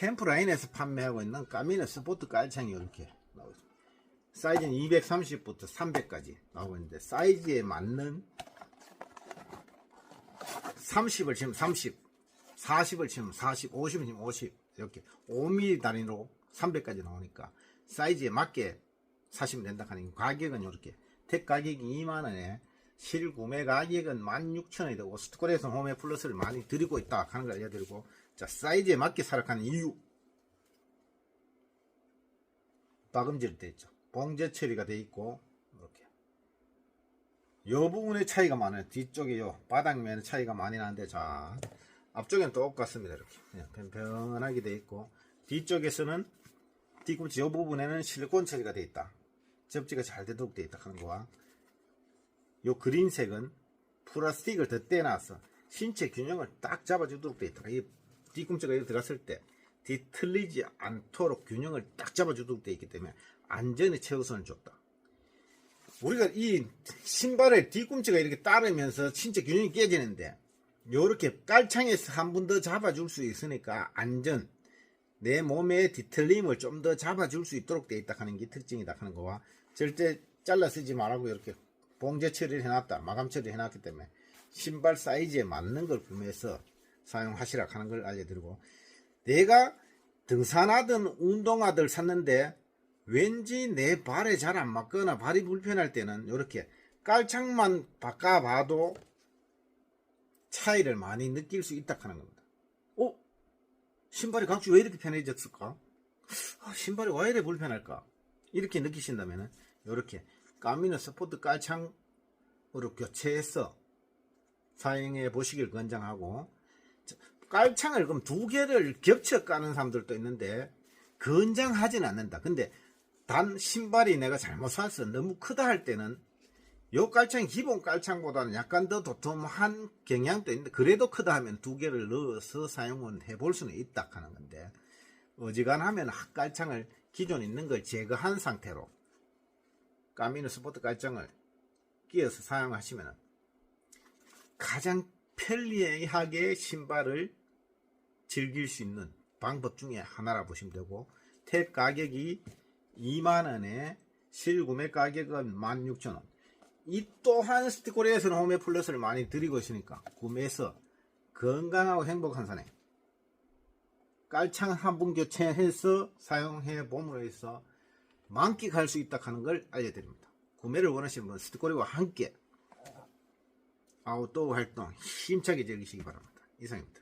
캠프 라인에서 판매하고 있는 까미너 스포트 깔창이 이렇게 나오고 있습니다. 사이즈는 230부터 300까지 나오고 있는데 사이즈에 맞는 30을 치면 30, 40을 치면 40, 50을 치면 50 이렇게 5mm 단위로 300까지 나오니까 사이즈에 맞게 사시면 된다 하는 가격은 이렇게 택 가격이 2만원에 실구매 가격은 16,000원이 되고 스토커에서 홈에 플러스를 많이 드리고 있다. 하는 걸 알려드리고 자 사이즈에 맞게 사락하는 이유. 박음질 돼 있죠. 봉제 처리가 돼 있고 이렇게. 요 부분에 차이가 많아요. 뒤쪽에 요. 바닥면에 차이가 많이 나는데 자 앞쪽에는 똑같습니다. 이렇게. 그냥 편편하게 돼 있고 뒤쪽에서는 뒤꿈치 요 부분에는 실리콘 처리가 돼 있다. 접지가 잘 되도록 돼 있다. 하는 거와 요 그린색은 플라스틱을 더 떼놔서 신체 균형을 딱 잡아주도록 돼 있다. 이 뒤꿈치가 여기 들어갔을 때 뒤틀리지 않도록 균형을 딱 잡아주도록 돼 있기 때문에 안전에 최우선을 줬다. 우리가 이 신발의 뒤꿈치가 이렇게 따르면서 신체 균형이 깨지는데 요렇게 깔창에서 한번더 잡아줄 수 있으니까 안전 내 몸의 뒤틀림을 좀 더 잡아줄 수 있도록 돼 있다 하는 게 특징이다 하는 거와 절대 잘라 쓰지 말라고 이렇게 봉제 처리를 해놨다 마감 처리를 해놨기 때문에 신발 사이즈에 맞는 걸 구매해서 사용하시라 하는 걸 알려드리고 내가 등산하든 운동화들 샀는데 왠지 내 발에 잘 안 맞거나 발이 불편할 때는 이렇게 깔창만 바꿔봐도 차이를 많이 느낄 수 있다 하는 겁니다. 어? 신발이 각주 왜 이렇게 편해졌을까? 아, 신발이 왜 이래 불편할까? 이렇게 느끼신다면 이렇게 까미노 스포트 깔창으로 교체해서 사용해 보시길 권장하고 자, 깔창을 그럼 두 개를 겹쳐 까는 사람들도 있는데 권장하진 않는다. 근데 단 신발이 내가 잘못 사서 너무 크다 할 때는 요 깔창이 기본 깔창보다는 약간 더 도톰한 경향도 있는데 그래도 크다 하면 두 개를 넣어서 사용은 해볼 수는 있다 하는 건데 어지간하면 깔창을 기존 있는 걸 제거한 상태로 까미노 스포트 깔창을 끼워서 사용하시면 가장 편리하게 신발을 즐길 수 있는 방법 중에 하나라 보시면 되고 탭 가격이 2만원에 실구매 가격은 16,000원. 이 또한 스티코리에서는 홈에 플러스를 많이 드리고 있으니까 구매해서 건강하고 행복한 산에 깔창 한분 교체해서 사용해 봄으로 해서 만끽할 수 있다 하는 걸 알려드립니다. 구매를 원하시는 분 스티코리와 함께 아웃도어 활동 힘차게 즐기시기 바랍니다. 이상입니다.